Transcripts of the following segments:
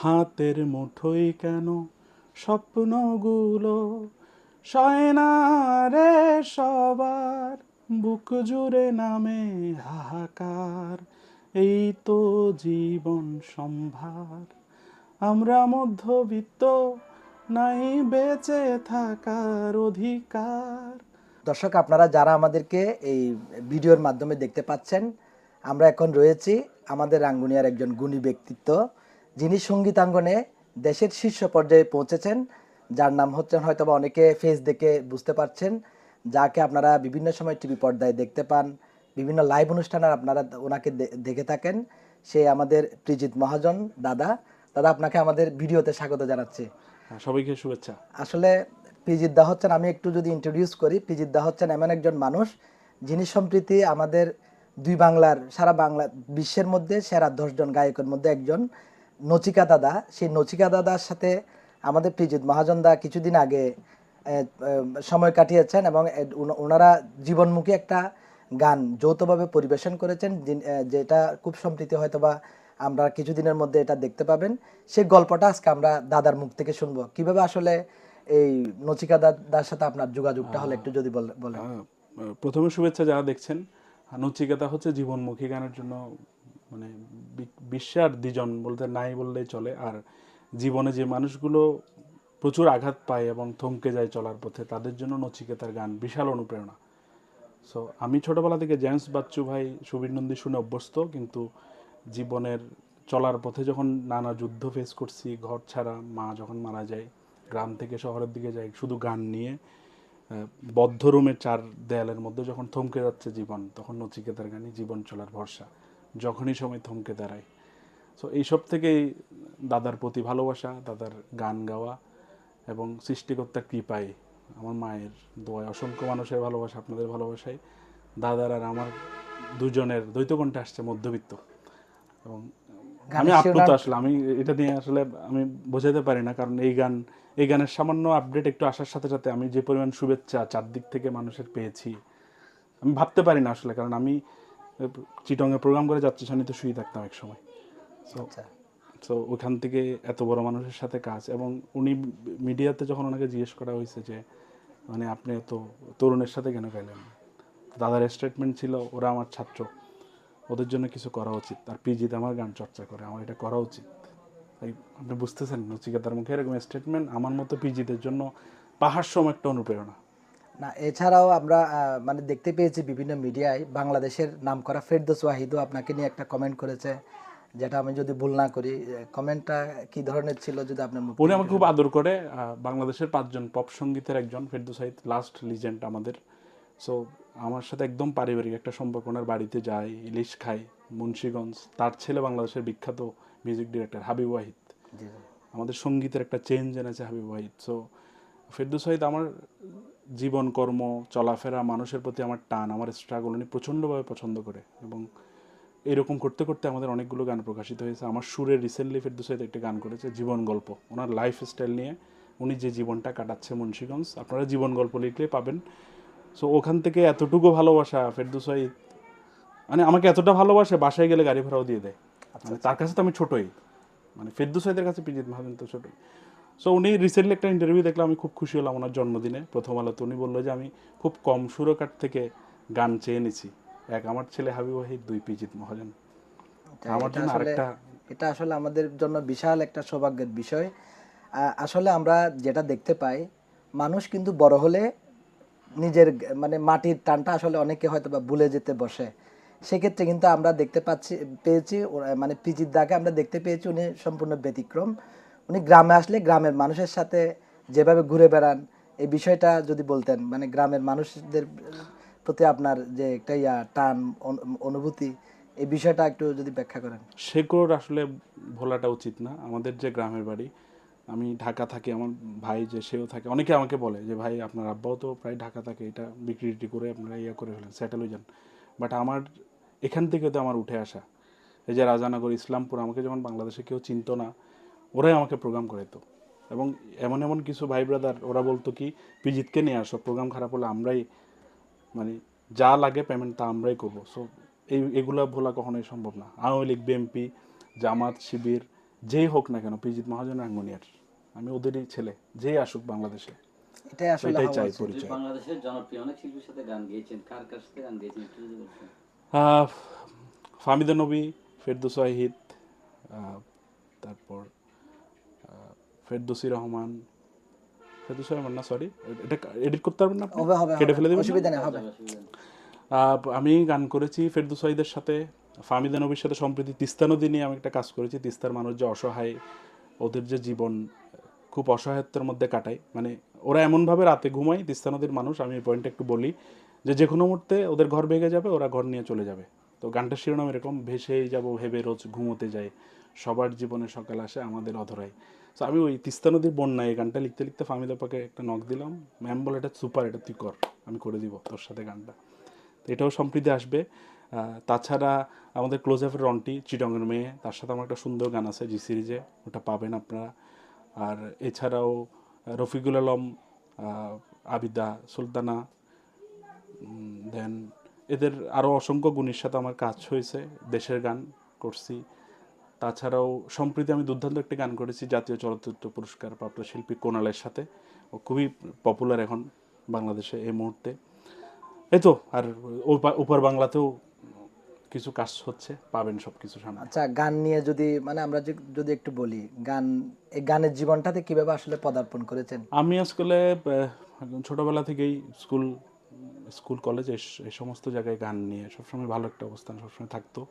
হাতের মুঠোই কেন? স্বপ্নগুলো সয় না রে সবার, বুক জুড়ে নামে হাহাকার। এই তো জীবন সম্ভার। আমরা মধ্যবিত্ত, নাই বেঁচে থাকার অধিকার। দর্শক, আপনারা যারা আমাদেরকে এই ভিডিওর মাধ্যমে দেখতে পাচ্ছেন, আমরা এখন রয়েছি আমাদের রাঙ্গুনিয়ার একজন গুণী ব্যক্তিত্ব যিনি সঙ্গীতাঙ্গনে দেশের শীর্ষ পর্যায়ে পৌঁছেছেন যার নাম হচ্ছেন হয়তোবা অনেকে ফেস দেখে বুঝতে পারছেন যাকে আপনারা বিভিন্ন সময় টিভি পর্দায় দেখতে পান বিভিন্ন লাইভ অনুষ্ঠানে আপনারা ওনাকে দেখে থাকেন। সে আমাদের প্রিজিৎ মহাজন দাদা। দাদা আপনাকে আমাদের ভিডিওতে স্বাগত জানাচ্ছি। হ্যাঁ, সবাইকে শুভেচ্ছা। আসলে পিজিৎ দা হচ্ছেন আমি একটু যদি ইন্ট্রোডিউস করি পিজিৎ দা হচ্ছেন এমন একজন মানুষ যিনি সম্প্রীতি আমাদের দুই বাংলার সারা বাংলা বিশ্বের মধ্যে সেরা দশজন গায়কের মধ্যে একজন। নচিকা দাদা, সেই নচিকা দাদার সাথে আমাদের প্রিজিৎ মহাজন দা কিছুদিন আগে সময় কাটিয়েছেন এবং ওনারা জীবনমুখী একটা গান যৌথভাবে পরিবেশন করেছেন যেটা খুব সম্প্রীতি হয়তোবা আমরা কিছুদিনের মধ্যে এটা দেখতে পাবেন। সেই গল্পটা আজকে আমরা দাদার মুখ থেকে শুনব। কীভাবে আসলে এই নচিকা দাদার সাথে আপনার যোগাযোগটা হলো একটু যদি বল- বলেন। প্রথমে শুভেচ্ছা যারা দেখছেন নচিকেতা হচ্ছে জীবনমুখী গানের জন্য মানে বি- বিশ্বে আর দ্বিজন বলতে নাই বললেই চলে। আর জীবনে যে মানুষগুলো প্রচুর আঘাত পায় এবং থমকে যায় চলার পথে তাদের জন্য নচিকেতার গান বিশাল অনুপ্রেরণা। সো আমি ছোটবেলা থেকে জেমস বাচ্চু ভাই সুবীর নন্দী শুনে অভ্যস্ত কিন্তু জীবনের চলার পথে যখন নানা যুদ্ধ ফেস করছি ঘর ছাড়া মা যখন মারা যায় গ্রাম থেকে শহরের দিকে যাই শুধু গান নিয়ে আহ, বদ্ধ রুমের চার দেয়ালের মধ্যে যখন থমকে যাচ্ছে জীবন তখন নচিকেতার গানই জীবন চলার ভরসা। যখনই সময় থমকে দাঁড়ায়। সো এইসব থেকেই দাদার প্রতি ভালোবাসা দাদার গান গাওয়া এবং সৃষ্টিকর্তার কৃপায় আমার মায়ের দোয়ায় অসংখ্য মানুষের ভালোবাসা আপনাদের ভালোবাসায় দাদার আর আমার দুজনের দ্বৈত কণ্ঠে আসছে মধ্যবিত্ত। এবং আমি আপ্লুত আসলে আমি এটা নিয়ে আসলে আমি বোঝাতে পারি না কারণ এই গান এই গানের সামান্য আপডেট একটু আসার সাথে সাথে আমি যে পরিমাণ শুভেচ্ছা চারদিক থেকে মানুষের পেয়েছি আমি ভাবতে পারি না আসলে কারণ আমি চিটংয়ে প্রোগ্রাম করে যাচ্ছি তো শুয়ে থাকতাম এক সময় আচ্ছা। তো ওখান থেকে এত বড় মানুষের সাথে কাজ এবং উনি মিডিয়াতে যখন ওনাকে জিজ্ঞেস করা হয়েছে যে মানে আপনি এত তরুণের সাথে কেন গেলেন? দাদার স্টেটমেন্ট ছিল ওরা আমার ছাত্র। ওদের জন্য কিছু করা উচিত। আর পিজিতে আমার গান চর্চা করে আমার এটা করা উচিত। তাই আপনি বুঝতেছেন নচিকেতার মুখে এরকম স্টেটমেন্ট আমার মতো পিজিদের জন্য পাহাড় সম একটা অনুপ্রেরণা। না এছাড়াও আমরা মানে দেখতে পেয়েছি বিভিন্ন মিডিয়ায় বাংলাদেশের নামকরা ফেরদোস ওয়াহিদও আপনাকে নিয়ে একটা কমেন্ট করেছে যেটা আমি যদি ভুল না করি কমেন্টটা কি ধরনের ছিল যদি আপনার মুখ উনি আমাকে খুব আদর করে বাংলাদেশের পাঁচজন পপ সঙ্গীতের একজন ফেরদৌস সাহিদ লাস্ট লিজেন্ড আমাদের। সো আমার সাথে একদম পারিবারিক একটা সম্পর্ক ওনার বাড়িতে যাই ইলিশ খাই মুন্সীগঞ্জ তার ছেলে বাংলাদেশের বিখ্যাত মিউজিক ডিরেক্টর হাবিব ওয়াহিদ। আমাদের সঙ্গীতের একটা চেঞ্জ এনেছে হাবিব ওয়াহিদ। সো ফেরদৌস সাহিদ আমার জীবন কর্ম চলাফেরা মানুষের প্রতি আমার টান আমার স্ট্রাগল উনি প্রচণ্ডভাবে পছন্দ করে এবং এরকম করতে করতে আমাদের অনেকগুলো গান প্রকাশিত হয়েছে। আমার সুরে রিসেন্টলি ফেরদৌস সাহিদ একটা গান করেছে জীবন গল্প। ওনার লাইফ স্টাইল নিয়ে উনি যে জীবনটা কাটাচ্ছে মুন্সিগঞ্জ আপনারা জীবন গল্প লিখলে পাবেন। সো ওখান থেকে এতটুকু ভালোবাসা ফেরদৌস সাহিদ মানে আমাকে এতটা ভালোবাসে বাসায় গেলে গাড়ি ভাড়াও দিয়ে দেয়। মানে তার কাছে তো আমি ছোটই। মানে ফেরদৌস সাহিদের কাছে পিজিত মহাজন তো ছোটই। সো উনি রিসেন্টলি একটা ইন্টারভিউ দেখলাম আমি খুব খুশি হলাম ওনার জন্মদিনে। প্রথম আলোতে উনি বলল যে আমি খুব কম সুরকার থেকে গান চেয়ে নিছি। এক আমার ছেলে হাবিব ওয়াহিদ দুই পিজিত মহাজন। আমার জন্য আরেকটা এটা আসলে আমাদের জন্য বিশাল একটা সৌভাগ্যের বিষয়। আসলে আমরা যেটা দেখতে পাই মানুষ কিন্তু বড় হলে নিজের মানে মাটির টানটা আসলে অনেকে হয়তো বা ভুলে যেতে বসে। সেক্ষেত্রে কিন্তু আমরা দেখতে পাচ্ছি পেয়েছি মানে পিজির দাকে আমরা দেখতে পেয়েছি উনি সম্পূর্ণ ব্যতিক্রম। উনি গ্রামে আসলে গ্রামের মানুষের সাথে যেভাবে ঘুরে বেড়ান, এই বিষয়টা যদি বলতেন মানে গ্রামের মানুষদের প্রতি আপনার যে একটা ইয়া, টান অনুভূতি, এই বিষয়টা একটু যদি ব্যাখ্যা করেন। শেকড় আসলে ভোলাটা উচিত না। আমাদের যে গ্রামের বাড়ি, আমি ঢাকা থাকি, আমার ভাই যে সেও থাকে, অনেকে আমাকে বলে যে, ভাই, আপনার আব্বাও তো প্রায় ঢাকা থাকে, এটা বিক্রি করে আপনারা ইয়ে করে ফেলেন সেটেল হয়ে যান। বাট আমার, এখান থেকে তো আমার উঠে আসা। এই যে রাজানগর, ইসলামপুর, আমাকে যখন বাংলাদেশে কেউ চিনতো না ওরাই আমাকে প্রোগ্রাম করাইতো। এবং এমন এমন কিছু ভাই ব্রাদার ওরা বলতো কি পিজিতকে নিয়ে আসো প্রোগ্রাম খারাপ হলে আমরাই মানে যা লাগে পেমেন্ট তা আমরাই করব। সো এই এগুলা ভোলা কখনোই সম্ভব না। আওয়ামী লীগ বিএনপি জামাত শিবির যেই হোক না কেন পিজিত মহাজন রাঙ্গুনিয়ার আমি ওদেরই ছেলে যেই আসুক বাংলাদেশে। এটাই আসলে এটাই চাই পরিচয়। বাংলাদেশের জনপ্রিয় অনেক শিল্পীর সাথে গান গেয়েছেন কার কার সাথে গান গেয়েছেন একটু যদি বলতেন। আহ, ফামিদা নবী ফেরদৌস ওয়াহিদ তারপর ফেরদৌসি রহমান। ফেরদৌসি রহমান না সরি এটা এডিট করতে পারবেন না হবে হবে কেটে ফেলে দেবেন? অসুবিধা নেই হবে। আমি গান করেছি ফেরদৌস ওয়াহিদের সাথে ফামিদা নবীর সাথে সম্প্রতি তিস্তা নদী নিয়ে আমি একটা কাজ করেছি। তিস্তার মানুষ যে অসহায় ওদের যে জীবন খুব অসহায়ত্বের মধ্যে কাটায়। মানে ওরা এমনভাবে রাতে ঘুমায় তিস্তা নদীর মানুষ আমি এই পয়েন্টটা একটু বলি যে যে কোনো মুহূর্তে ওদের ঘর ভেঙে যাবে ওরা ঘর নিয়ে চলে যাবে। তো গানটার শিরোনাম এরকম ভেসেই যাব ভেবে রোজ ঘুমোতে যাই। সবার জীবনে সকাল আসে, আমাদের অধরাই। তো আমি ওই তিস্তা নদীর বন্যা এই গানটা লিখতে লিখতে ফামিদা পাকে একটা নখ দিলাম ম্যাম বলে, এটা সুপার এটা তুই কর, আমি করে দিব তোর সাথে গানটা। তো এটাও সম্প্রীতি আসবে। তাছাড়া আমাদের ক্লোজ অ্যাপের রন্টি চিটংয়ের মেয়ে, তার সাথে আমার একটা সুন্দর গান আছে জি সিরিজে ওটা পাবেন আপনারা। আর এছাড়াও রফিকুল আলম আবিদা, সুলতানা দেন এদের আরও অসংখ্য গুণের সাথে আমার কাজ হয়েছে, দেশের গান করছি। তাছাড়াও সম্প্রতি আমি দুর্দান্ত একটি গান করেছি জাতীয় চলচ্চিত্র পুরস্কার প্রাপ্ত শিল্পী কোনালের সাথে। ও খুবই পপুলার এখন বাংলাদেশে এই মুহূর্তে। এই তো আর উপর বাংলাতেও কিছু কাজ হচ্ছে পাবেন সব কিছু সামনে। আচ্ছা গান নিয়ে যদি মানে আমরা যে- যদি একটু বলি গান এই গানের জীবনটাতে কীভাবে আসলে পদার্পণ করেছেন? আমি আসলে ছোটবেলা থেকেই স্কুল স্কুল কলেজ এই সমস্ত জায়গায় গান নিয়ে সবসময় ভালো একটা অবস্থান সবসময় থাকতো।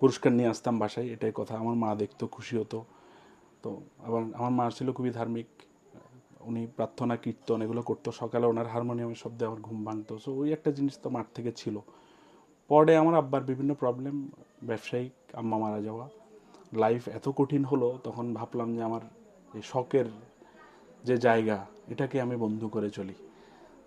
পুরস্কার নিয়ে আসতাম বাসায়, এটাই কথা। আমার মা দেখতো, খুশি হতো। তো আবার আমার মা ছিল খুবই ধার্মিক। উনি প্রার্থনা, কীর্তন এগুলো করতো। সকালে ওনার হারমোনিয়ামের শব্দে আমার ঘুম ভাঙতো। সো ওই একটা জিনিস তো মাঠ থেকে ছিল। পরে আমার আব্বার বিভিন্ন প্রবলেম ব্যবসায়িক আম্মা মারা যাওয়া। লাইফ এত কঠিন হলো, তখন ভাবলাম যে আমার এই শখের যে জায়গা, এটাকে আমি বন্ধু করে চলি।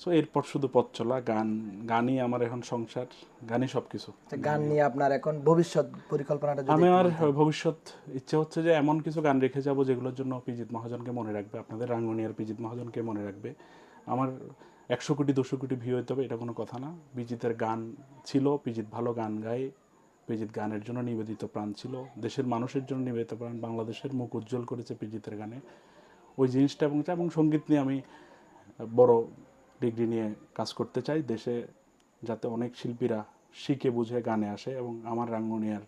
সো এরপর শুধু পথ চলা গান গানই আমার এখন সংসার গানই সব কিছু আচ্ছা, গান নিয়ে আপনার এখন ভবিষ্যৎ পরিকল্পনাটা আমি আমার ভবিষ্যৎ ইচ্ছে হচ্ছে যে এমন কিছু গান রেখে যাব যেগুলোর জন্য পিজিত মহাজনকে মনে রাখবে আপনাদের রাঙ্গনিয়ার পিজিত মহাজনকে মনে রাখবে। আমার একশো কোটি দুশো কোটি ভিউ হতে হবে এটা কোনো কথা না। পিজিতের গান ছিল পিজিত ভালো গান গায় পিজিত গানের জন্য নিবেদিত প্রাণ ছিল দেশের মানুষের জন্য নিবেদিত প্রাণ বাংলাদেশের মুখ উজ্জ্বল করেছে পিজিতের গানে। ওই জিনিসটা এবং এবং সংগীত নিয়ে আমি বড় ডিগ্রি নিয়ে কাজ করতে চাই। দেশে যাতে অনেক শিল্পীরা শিখে বুঝে গানে আসে এবং আমার রাঙ্গুনিয়ার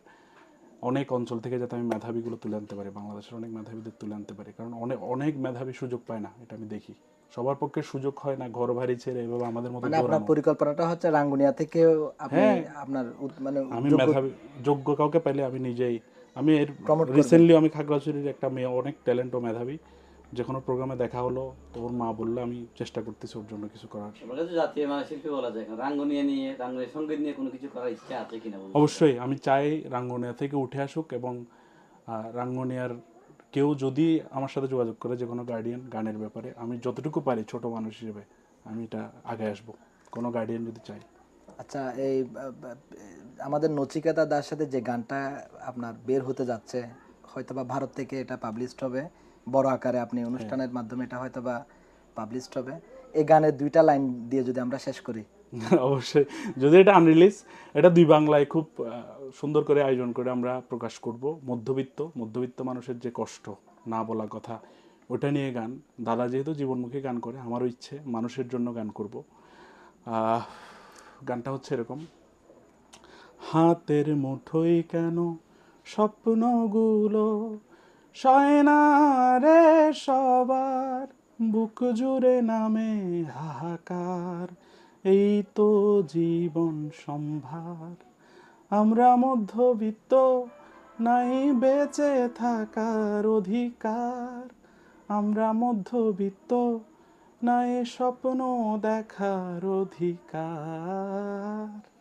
অনেক অঞ্চল থেকে যাতে আমি মেধাবীগুলো তুলে আনতে পারি বাংলাদেশের অনেক মেধাবীদের তুলে আনতে পারি। কারণ অনেক অনেক মেধাবী সুযোগ পায় না এটা আমি দেখি। সবার পক্ষে সুযোগ হয় না ঘর বাড়ি ছেড়ে এভাবে আমাদের মতো মানে আপনার পরিকল্পনাটা হচ্ছে রাঙ্গুনিয়া থেকে আপনি হ্যাঁ। আপনার মানে আমি মেধাবী যোগ্য কাউকে পাইলে আমি নিজেই আমি এর রিসেন্টলি আমি খাগড়াছড়ির একটা মেয়ে অনেক ট্যালেন্ট ও মেধাবী। যে কোনো প্রোগ্রামে দেখা হলো তো ওর মা বলল আমি চেষ্টা করতেছি ওর জন্য কিছু করার। জাতীয় মানে শিল্পী বলা যায় রাঙ্গনিয়া নিয়ে রাঙ্গনীয় সংগীত নিয়ে কোনো কিছু করার ইচ্ছা আছে কিনা অবশ্যই আমি চাই রাঙ্গনিয়া থেকে উঠে আসুক এবং রাঙ্গনিয়ার কেউ যদি আমার সাথে যোগাযোগ করে যে কোনো গার্ডিয়ান গানের ব্যাপারে আমি যতটুকু পারি ছোট মানুষ হিসেবে আমি এটা আগে আসব। কোনো গার্ডিয়ান যদি চাই আচ্ছা এই বা- বা- আমাদের নচিকেতা দার সাথে যে গানটা আপনার বের হতে যাচ্ছে হয়তোবা ভারত থেকে এটা পাবলিশড হবে বড় আকারে আপনি অনুষ্ঠানের মাধ্যমে এটা হয়তো বা পাবলিশড হবে। এই গানের দুইটা লাইন দিয়ে যদি আমরা শেষ করি। অবশ্যই। যদি এটা আনরিলিজ এটা দুই বাংলায় খুব সুন্দর করে আয়োজন করে আমরা প্রকাশ করব। মধ্যবিত্ত মধ্যবিত্ত মানুষের যে কষ্ট, না বলা কথা, ওটা নিয়ে গান। দাদা যেহেতু জীবনমুখী গান করে, আমারও ইচ্ছে, মানুষের জন্য গান করব। গানটা হচ্ছে এরকম, হাতের মুঠোই কেন স্বপ্নগুলো সয় রে সবার বুক জুড়ে নামে হাহাকার। এই তো জীবন সম্ভার। আমরা মধ্যবিত্ত, নাই বেঁচে থাকার অধিকার। আমরা মধ্যবিত্ত, নাই স্বপ্ন দেখার অধিকার।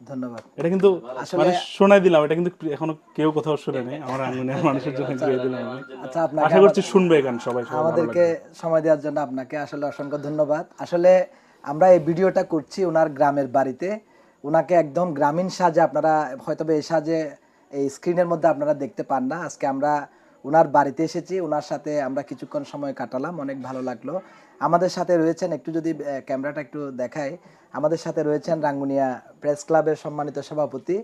ধন্যবাদ। এটা কিন্তু আসলে- মানে শোনাই দিলাম এটা কিন্তু এখনও কেউ কোথাও শুনে নেই। আমার আঙ্গুনের মানুষের জন্য গিয়ে দিলাম আচ্ছা আপনাকে আশা করছি শুনবে গান সবাই আমাদেরকে সময় দেওয়ার জন্য আপনাকে আসলে অসংখ্য ধন্যবাদ। আসলে আমরা এই ভিডিওটা করছি ওনার গ্রামের বাড়িতে। ওনাকে একদম গ্রামীণ সাজে আপনারা হয়তো এই সাজে এই স্ক্রিনের মধ্যে আপনারা দেখতে পান না। আজকে আমরা ওনার বাড়িতে এসেছি ওনার সাথে আমরা কিছুক্ষণ সময় কাটালাম অনেক ভালো লাগল। আমাদের সাথে রয়েছেন একটু যদি ক্যামেরাটা একটু দেখাই আমাদের সাথে রয়েছেন রাঙ্গুনিয়া প্রেস ক্লাবের সম্মানিত সভাপতি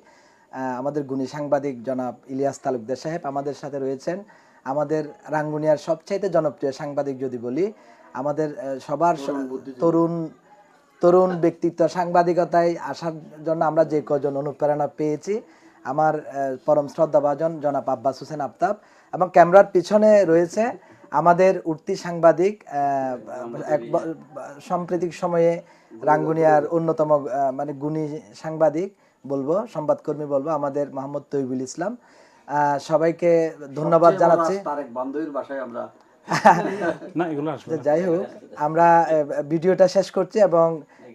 আমাদের গুণী সাংবাদিক জনাব ইলিয়াস তালুকদার সাহেব আমাদের সাথে রয়েছেন আমাদের রাঙ্গুনিয়ার সবচাইতে জনপ্রিয় সাংবাদিক যদি বলি আমাদের সবার তরুণ তরুণ ব্যক্তিত্ব সাংবাদিকতায় আসার জন্য আমরা যে কজন অনুপ্রেরণা পেয়েছি আমার পরম শ্রদ্ধাভাজন জনাব আব্বাস হোসেন আফতাব এবং ক্যামেরার পিছনে রয়েছে আমাদের উঠতি সাংবাদিক এক সাম্প্রতিক সময়ে রাঙ্গুনিয়ার অন্যতম মানে গুণী সাংবাদিক বলব সংবাদকর্মী বলব আমাদের মোহাম্মদ তৈবুল ইসলাম। আহ, সবাইকে ধন্যবাদ জানাচ্ছি। আমরা না এগুলো। যাই হোক আমরা ভিডিওটা শেষ করছি এবং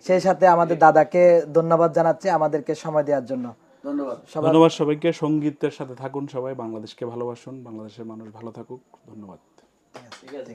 সেই সাথে আমাদের দাদাকে ধন্যবাদ জানাচ্ছি আমাদেরকে সময় দেওয়ার জন্য। ধন্যবাদ। ধন্যবাদ সবাইকে সঙ্গীতের সাথে থাকুন সবাই বাংলাদেশকে ভালোবাসুন বাংলাদেশের মানুষ ভালো থাকুক ধন্যবাদ। ঠিক আছে।